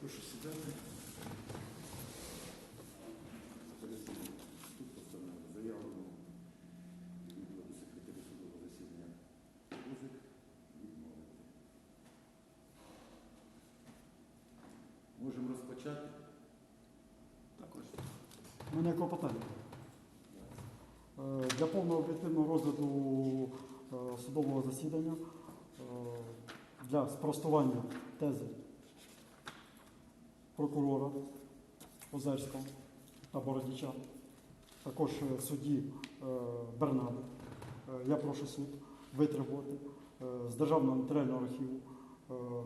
Прошу сідати. Тут постановлено заявлено відповідно до секретаря судового засідання відмовити. Можемо розпочати. Також. У мене клопотання. Е, Для повного об'єктивного розгляду е, судового засідання для спростування тези прокурора Озерського та Бородіча, також е, судді е, Бернади. Е, Я прошу суд витребувати з Державного матеріального архіву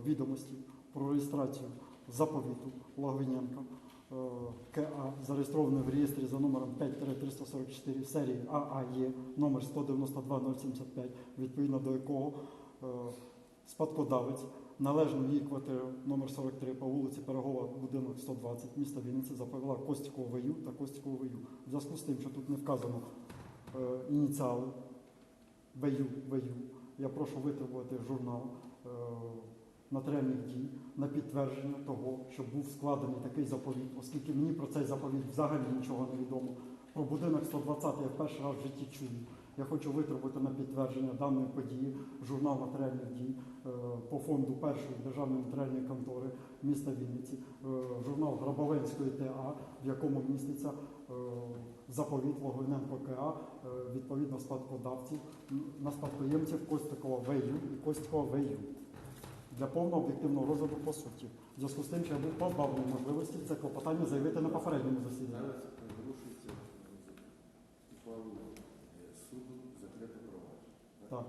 відомості про реєстрацію заповіту Логвиненка е, КА, зареєстрований в реєстрі за номером 5-344 серії ААЄ номер 192075, відповідно до якого спадкодавець належну їй квартиру номер 43 по вулиці Пирогова, будинок 120, міста Вінниці, заповіла Костікову ВЮ та Костікову ВЮ. В зв'язку з тим, що тут не вказано е, ініціали ВЮ, ВЮ, я прошу витребувати журнал е, матеріальних дій на підтвердження того, що був складений такий заповіт, оскільки мені про цей заповіт взагалі нічого не відомо. Про будинок 120 я перший раз в житті чую. Я хочу витребувати на підтвердження даної події журнал матеріальних дій е, по фонду першої державної матеріальної контори міста Вінниці, е, журнал Грабовенської ТА, в якому міститься е, заповіт Логвиненко КА, відповідно спадкодавців на спадкоємців Костикова ВЮ і Костикова ВЮ для повного об'єктивного розгляду по суті. В зв'язку з тим, що я був позбавлений можливості це клопотання заявити на попередньому засіданні. Зараз порушується ухвалу е, суду закрите провадження. Так,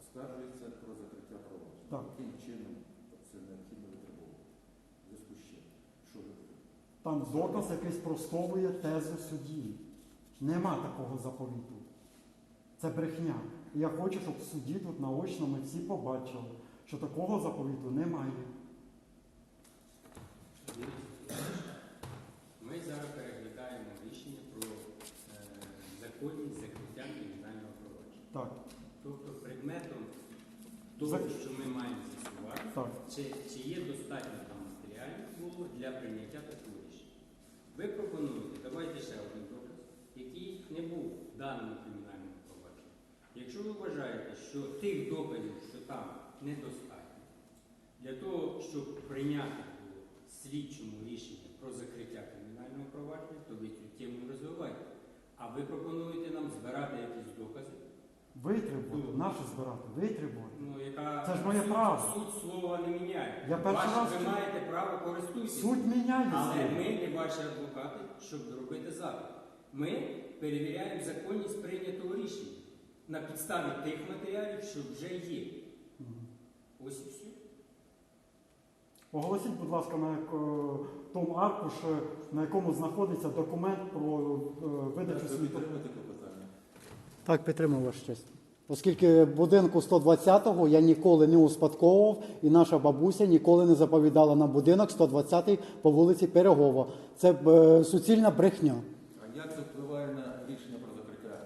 Оскаржується про закриття провадження. Так. Яким чином це необхідно витребовувати? Зв'язку з чим? Що ви там доказ, який спростовує тезу судді. Нема такого заповіту. Це брехня. І я хочу, щоб в суді тут наочно ми всі побачили, що такого заповіту немає. Ми зараз переглядаємо рішення про е, законність. Так, Тобто предметом того, Зак- що ми маємо з'ясувати, так. чи, чи є достатньо там матеріалів було для прийняття такого рішення. Ви пропонуєте, давайте ще один доказ, який не був в даному кримінальному провадженні. Якщо ви вважаєте, що тих доказів, що там недостатньо, для того, щоб прийняти було слідчому рішення про закриття кримінального провадження, то ви цю тему розвивайте. А ви пропонуєте нам збирати якісь докази, Витребувати, наше збирати, витребувати. ну, яка Це ж моє суть, право. суть слова не міняє. Я перший Ваше- раз ви чую. маєте право користуйтесь. Суть міняє Але ми не ваші адвокати, щоб робити запит. Ми перевіряємо законність прийнятого рішення на підставі тих матеріалів, що вже є. Ось і все. Оголосіть, будь ласка, на яко- тому аркуш, е, на якому знаходиться документ про е, видачу Ви світу. клопотання? Так, підтримую ваш честь. Оскільки будинку 120-го я ніколи не успадковував, і наша бабуся ніколи не заповідала на будинок 120-й по вулиці Пирогова. Це е, суцільна брехня. А як це впливає на рішення про закриття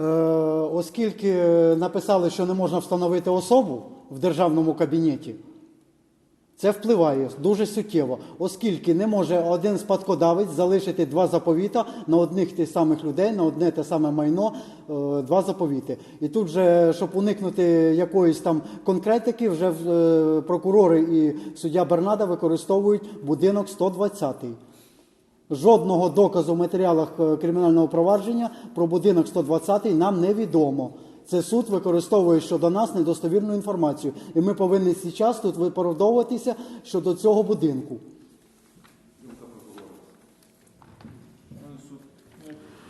Е, оскільки написали, що не можна встановити особу в державному кабінеті, це впливає дуже суттєво, оскільки не може один спадкодавець залишити два заповіта на одних тих самих людей, на одне те саме майно, е, два заповіти. І тут же, щоб уникнути якоїсь там конкретики, вже е, прокурори і суддя Бернада використовують будинок 120. Жодного доказу в матеріалах е, кримінального провадження про будинок 120 нам невідомо. Це суд використовує щодо нас недостовірну інформацію. І ми повинні зараз тут виправдовуватися щодо цього будинку. суд,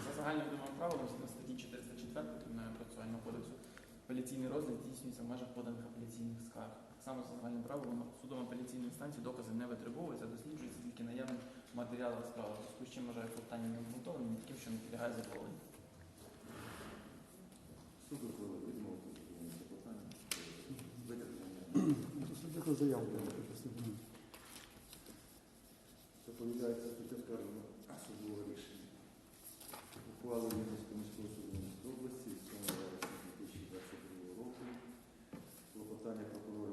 за загальним думаю правилом на статті 404 Кримінального кодексу апеляційний розгляд здійснюється в межах поданих апеляційних скарг. Так само за загальним правилом судом апеляційної інстанції докази не витребовуються, досліджуються тільки наявним матеріалах справи. Зв'язку з чим вважаю клопотання необґрунтованим, таким, що не підлягає задоволенню. Суд ухвалив відмовити задоволення клопотання. Витримання. заяву. Доповідається тут оскаржено судового рішення. Ухвалення міського суду Вінницької області з 7 вересня 2022 року. Клопотання прокурора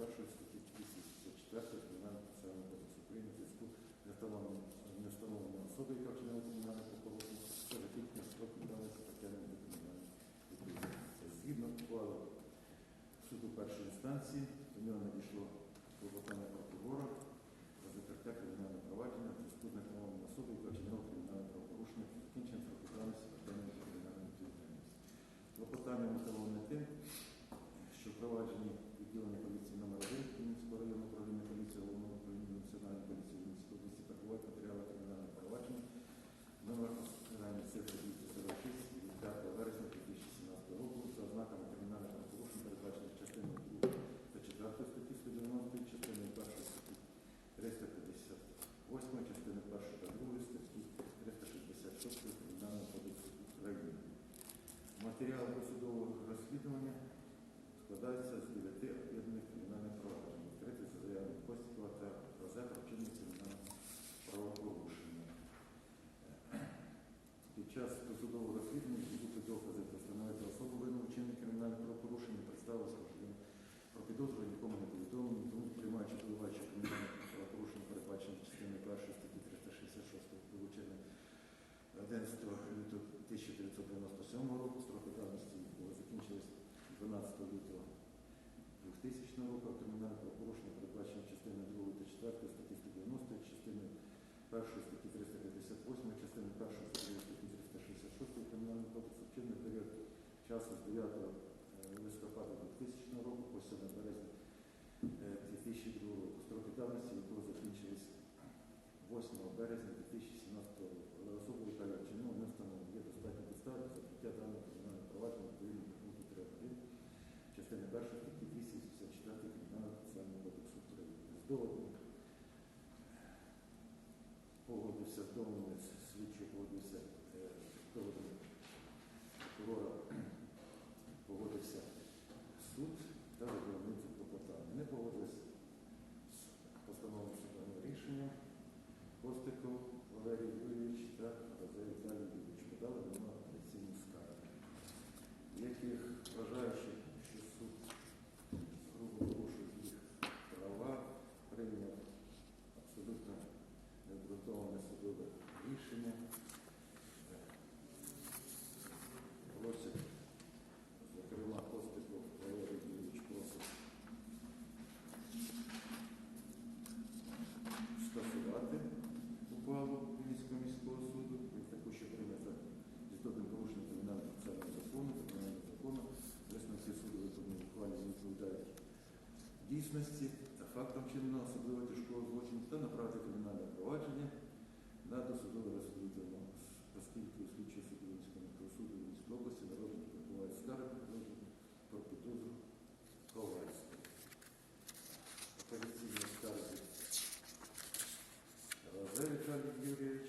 першої статті 264 Кримінального процесуального кодексу України зв'язку не встановлення особи, яка вчинила кримінальне правопорушення, та закінчення строку даних притягнення до кримінальної відповідальності. Згідно ухвали суду першої інстанції, до нього надійшло часу з 9 е, листопада 2000 року по 7 березня 2002 року. Строки давності якого закінчились 8 березня 2017 року. Але особа, яка вчинила, не встановлено є достатньо підстав закриття даного кримінального провадження відповідно пункту 3.1 частини першої дійсності за фактом чинного особливо тяжкого злочину та направити кримінальне провадження на досудове розслідування, оскільки у слідчі судовинському суду Вінської області народу перебуває скарги про підозру Ковальського. Апеляційні скарги Віталій Юрійович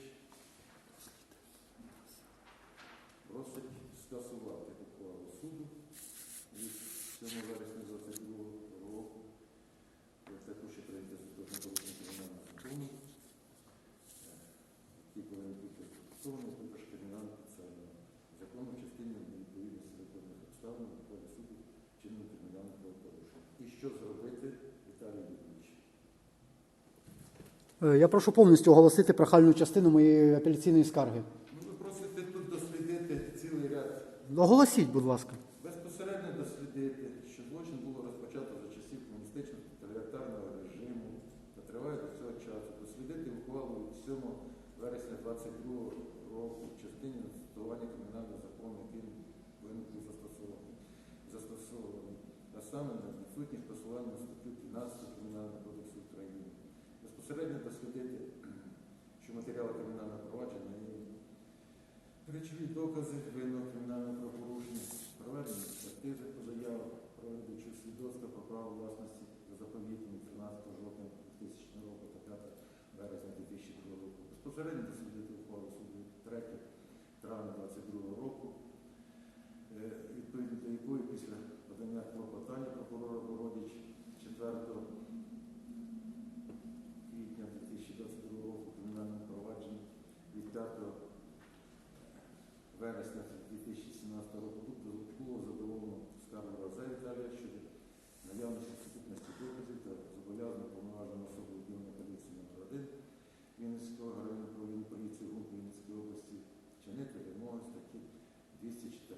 просить скасувати ухвалу суду від 7 вересня. Е, я прошу повністю оголосити прохальну частину моєї апеляційної скарги. Ну, ви просите тут дослідити цілий ряд. Оголосіть, будь ласка. Безпосередньо дослідити, що злочин було розпочато за часів комуністичного тоталітарного режиму та триває до цього часу. Дослідити ухвалу 7 вересня 22 року в частині застосування кримінального закону, який виник був застосований, застосований, а саме на відсутність посилання матеріали кримінального провадження і речові докази винного кримінального правопорушення, проведення експертизи по заявах, проведучи свідоцтво про право власності заповітні 13 жовтня 2000 року та 5 березня 2002 року. Безпосередньо дослідити ухвалу суду 3 травня 2022 року, е, відповідно до якої після подання клопотання прокурора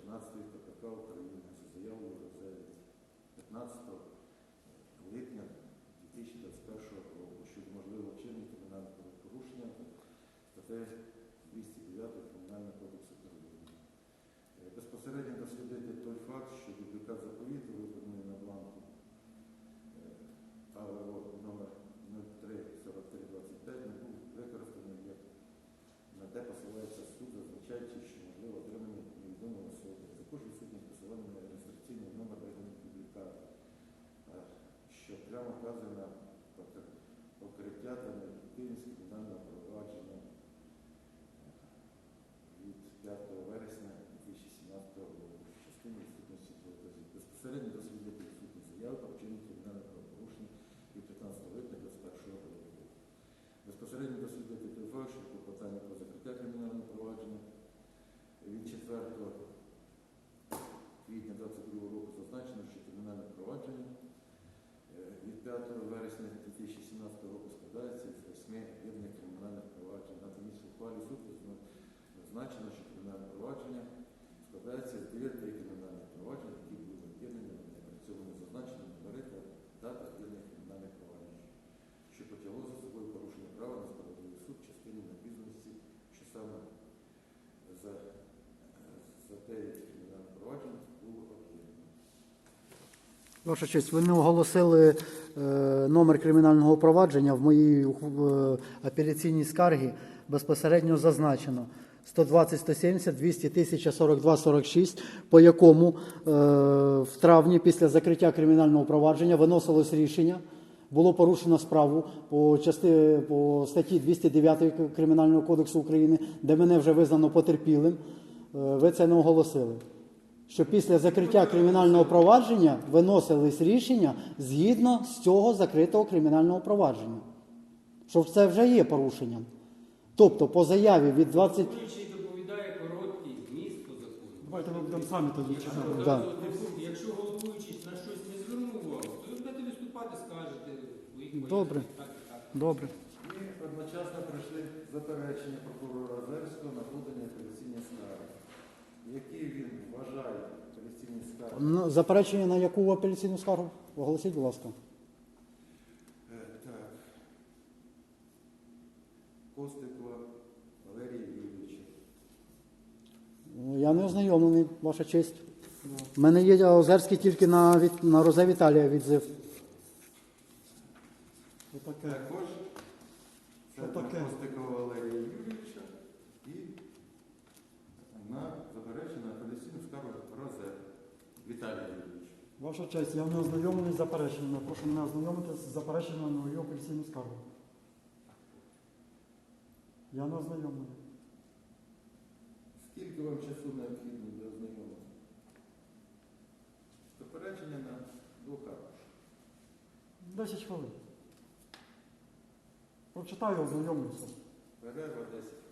14 КПК України. За заявою розгляді 15 липня 2021 року щоб можливо вчинення кримінального порушення статей доведений реєстраційний номер виданих е, що прямо вказує на покриття та необхідність кримінального провадження е, від 5 вересня 2017 року в частині відсутності доказів. Безпосередньо дослідити відсутність заяви про вчинення кримінального правопорушення від 15 липня 2021 року. Безпосередньо дослідити той факт, що клопотання про закриття кримінального провадження від 4 ухвалі суду зазначено, що кримінальне провадження складається з 9 кримінальних проваджень, які були об'єднані в. Цьому зазначено номери та дата єдиних кримінальних проваджень, що потягло за собою порушення права на справедливий суд в частині невідомості, що саме за, за 9 кримінальних проваджень було об'єднано. Ваша честь, ви не оголосили е, номер кримінального провадження в моїй е, апеляційній скаргі безпосередньо зазначено 120 170 200 1042 46, по якому е, в травні після закриття кримінального провадження виносилось рішення. Було порушено справу по части по статті 209 Кримінального кодексу України, де мене вже визнано потерпілим. Е, Ви це не оголосили що після закриття кримінального провадження виносились рішення згідно з цього закритого кримінального провадження. Що це вже є порушенням. Тобто по заяві від 20. Головуючий доповідає короткий зміст по закону. Давайте ми будемо самі тоді Якщо, читати. Да. зразу якщо головуючий на щось не звернув увагу, то ви будете виступати, скажете Добре. пояснень, так так. Добре. І одночасно прийшли заперечення прокурора Озерського на подані апеляційні скарги. Які він вважає апеляційні скарги? Ну, Заперечення на яку апеляційну скаргу? Оголосіть, будь ласка. Е, Так. Костикова Валерія Юрійовича. Ну, Я не ознайомлений, ваша честь. У мене є Озерський тільки на, від, на Розе Віталія відзив. Також це Що таке? Костикова Валерія Юрійовича і на заперечення апеляційну скаргу Розе Віталія Юрійовича. Ваша честь, я не ознайомлений з запереченням. Прошу мене ознайомити з запереченням на мою апеляційну скаргу. Я не ознайомлений. Скільки вам часу необхідно для ознайомлення? Попередження на двох аркушах. 10 хвилин. Прочитаю, ознайомлюся. Перерва 10 хвилин.